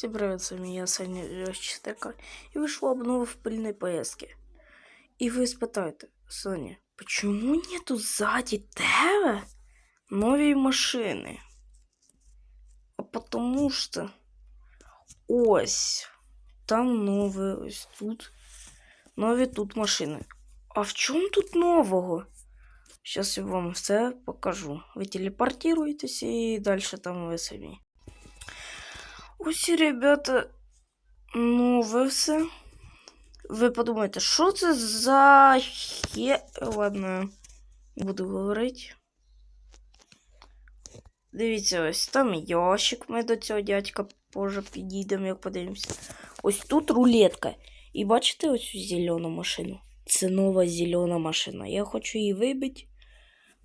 Всем привет, с вами я, Саня Чистека. И вышла обнова в пыльной поездке. И вы испытаете, Саня, почему нету сзади тебе новые машины? А потому что ось, там новые, ось тут, нові тут машини. А в чому тут нового? Сейчас я вам все покажу. Ви телепортируєтесь і далі там ви самі. Ось, ребята, нове все. Ви подумаєте, що це за хе... Ладно, буду говорити. Дивіться, ось там ящик. Ми до цього дядька позже підійдемо, як подивимося. Ось тут рулетка. І бачите ось цю зелену машину? Це нова зелена машина. Я хочу її вибити.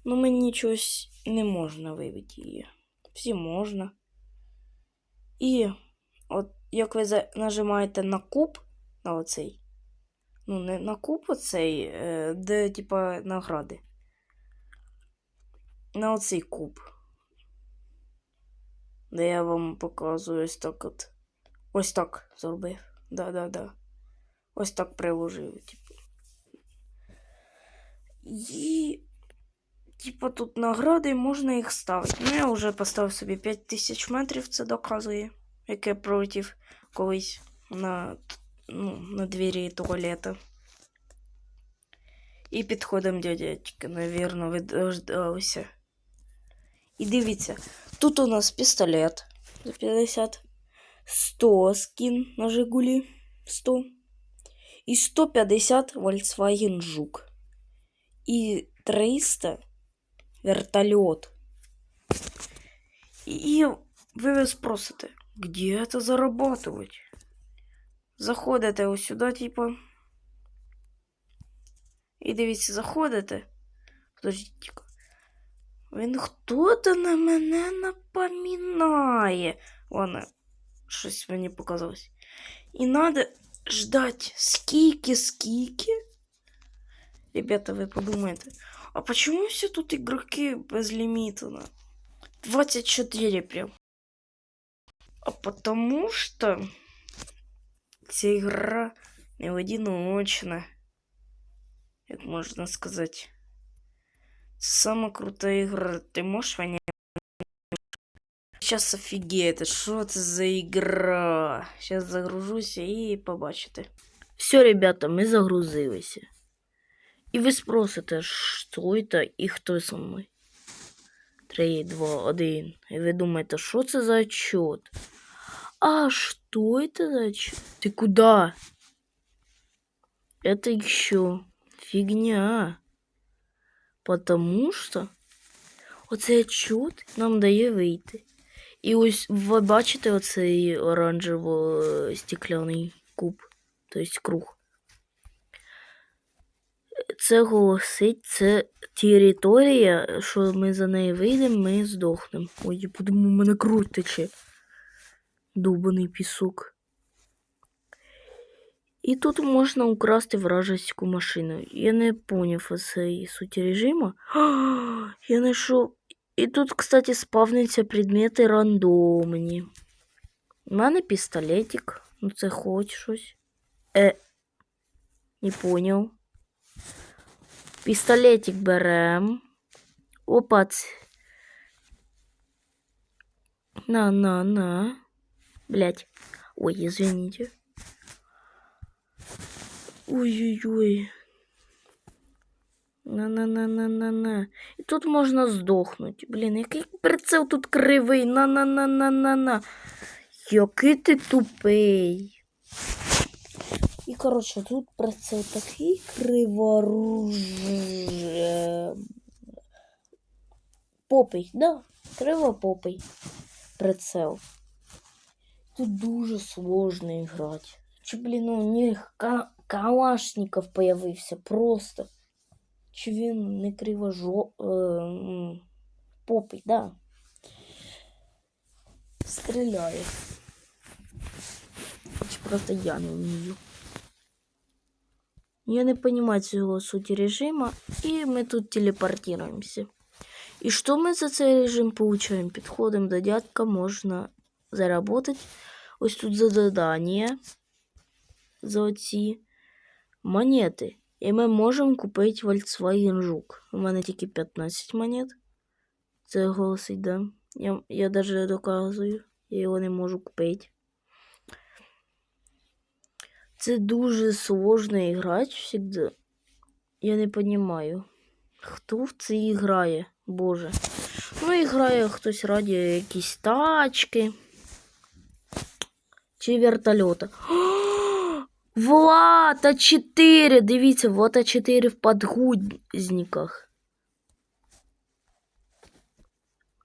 Ну мені чогось не можна вибити її. Всі можна. І от як ви нажимаєте на куб, на оцей. Ну, не на куб оцей, е, де, типа, награди. На оцей куб. Де я вам показую ось так от. Ось так зробив. Да-да-да. Ось так приложив, типу. І. Типа тут награди, можна їх ставити. Ну, я вже поставив собі 5000 метрів, це доказує, як я пролетів колись на, ну, на двері туалета. І підходимо до дядька, навірно, ви дождалися. І дивіться, тут у нас пістолет за 50, 100 скін на Жигулі 100 і 150 Volkswagen Жук. І 300 вертолет. И вы вы спросите, где это зарабатывать? Заходите ось сюди, типа. І дивіться, заходите. Подождіть. Він хто-то на мене напоминає. Ладно, щось мені показалось. І надо ждать скільки, скільки. Ребята, ви подумайте. А почему все тут игроки безлимитно? 24 прям. А потому что ця игра не одиночна. Як можна сказати. Це сама крута игра. Ти можеш понять? Сейчас офігієте, що це за игра? Сейчас загружуся і побачите. Все, ребята, ми загрузилися. І ви спросите, що це і хто со мною? Три, два, один. І ви думаєте, що це за отчет? А что это за отчет? Ты куда? Это еще фигня. Потому що оцей отчет нам дає вийти. І ось ви бачите оцей оранжево-стекляний куб, тобто круг. Це голосить, це територія, що ми за неї вийдемо, ми здохнемо. Ой, подумав, мене круть. Дубаний пісок. І тут можна украсти вражеську машину. Я не поняв цієї суті режиму. Я знайшов. І тут, кстати, спавняться предмети рандомні. У мене пістолетик. Ну це хоч щось. Е. Не поняв. Пістолетик берем. Опа. ц- На, на, на. Блять. Ой, извините. Ой-ой-ой. На-на-на-на-на-на. І тут можна здохнути. Блін, який прицел тут кривий. На-на-на-на-на-на. Який ти тупий. І, коротше, тут прицел такий криворуж... Попий, да, кривопопий прицел. Тут дуже сложно грати. Чи, блін, у них ка- калашников появився просто. Чи він не кривожо... Е, попий, да. Стріляє. Чи просто я не вмію. Я не понимаю цього суті режима, і ми тут телепортируємося. І що ми за цей режим получаємо? Підходимо до дядька, можна заработать. ось тут задання за оці монети. І ми можемо купити Volkswagen Жук. У мене тільки 15 монет. Це голосить, да. Я, я даже доказую. Я його не можу купити. Це дуже сложно грати завжди. Я не розумію. Хто в це грає, Боже. Ну, і грає хтось раді якісь тачки. Чи вертольота. Влад А4! Дивіться, вот А4 в подгузниках.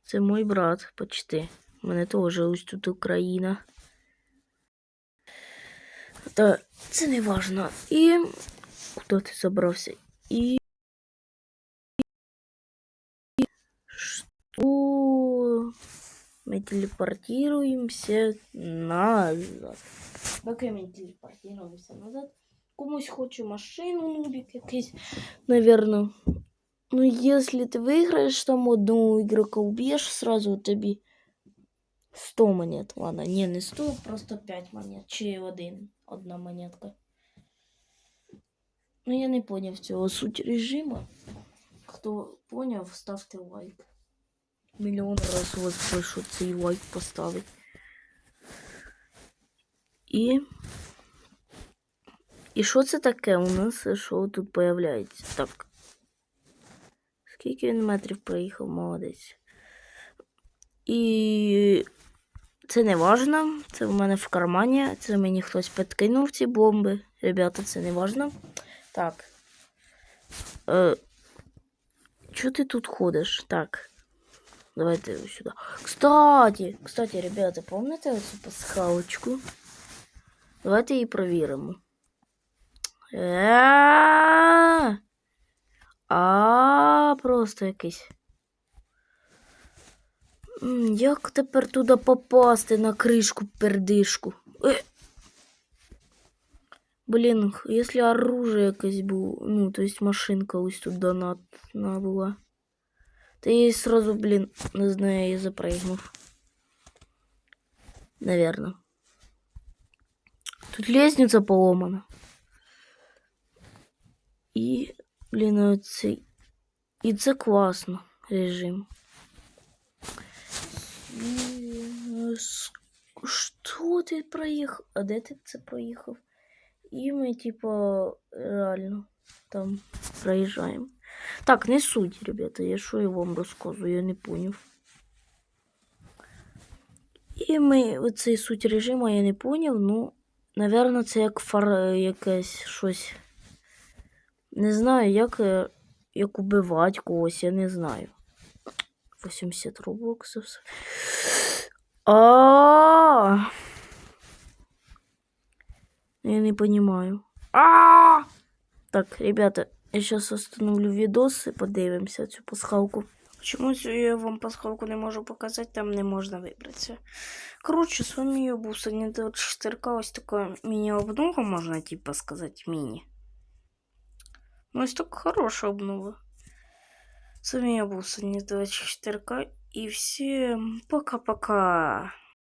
Це мой брат почти. У мене теж ось тут Україна. Та це не важно. І. Куди ти забрався? І. Что? Мы телепортируемся назад. Поки ми телепортируємося назад. Комусь хочу машину, нубик якийсь, наверное. Ну, если ты выиграешь там одну игрока убьешь, сразу тобі 100 монет. Ладно, не, не 100, просто 5 монет. Чи один, одна монетка. Ну, я не поняв цього суть режиму. Хто поняв, ставте лайк. Мільйон раз вас прошу цей лайк поставити. І. І що це таке у нас? Що тут появляється? Так. Скільки він метрів проїхав, молодець. І це не важно. Це в мене в кармані. Це мені хтось підкинув ці бомби. Ребята, це не важно. Так. Е, Чого ти тут ходиш? Так. Давайте сюди. Кстати, кстати, ребята, помните цю пасхалочку? Давайте її провіримо. А, просто якийсь. Як тепер туди попасти на кришку пердишку? Е! Блін, якщо оружие якесь було, ну, то есть машинка ось тут донатна була. То я сразу, блін, не знаю, я запрыгнув. Наверно. Тут лестница поломана. І, блін, оцей. І це класно режим. І, е, Що ти проїхав? А де ти це проїхав? І ми, типа, реально там проїжджаємо. Так, не суть, ребята, я що я вам розказую, я не поняв. І ми оцей суть режиму я не поняв, ну, напевно, це як фар якесь щось. Не знаю, як, е, як убивати когось, я не знаю. 80 робоксів. А. Я не понимаю. А! Так, ребята, я сейчас остановлю видос и подивимося цю пасхалку. Чомусь я вам пасхалку не можу показати, там не можна вибратися. Коротше, з вами я був сьогодні 24 ось така міні-обнова, можна типа сказати, міні. Ну, ось так хороша обнова. З вами я был сьогодні 24 і всім пока-пока.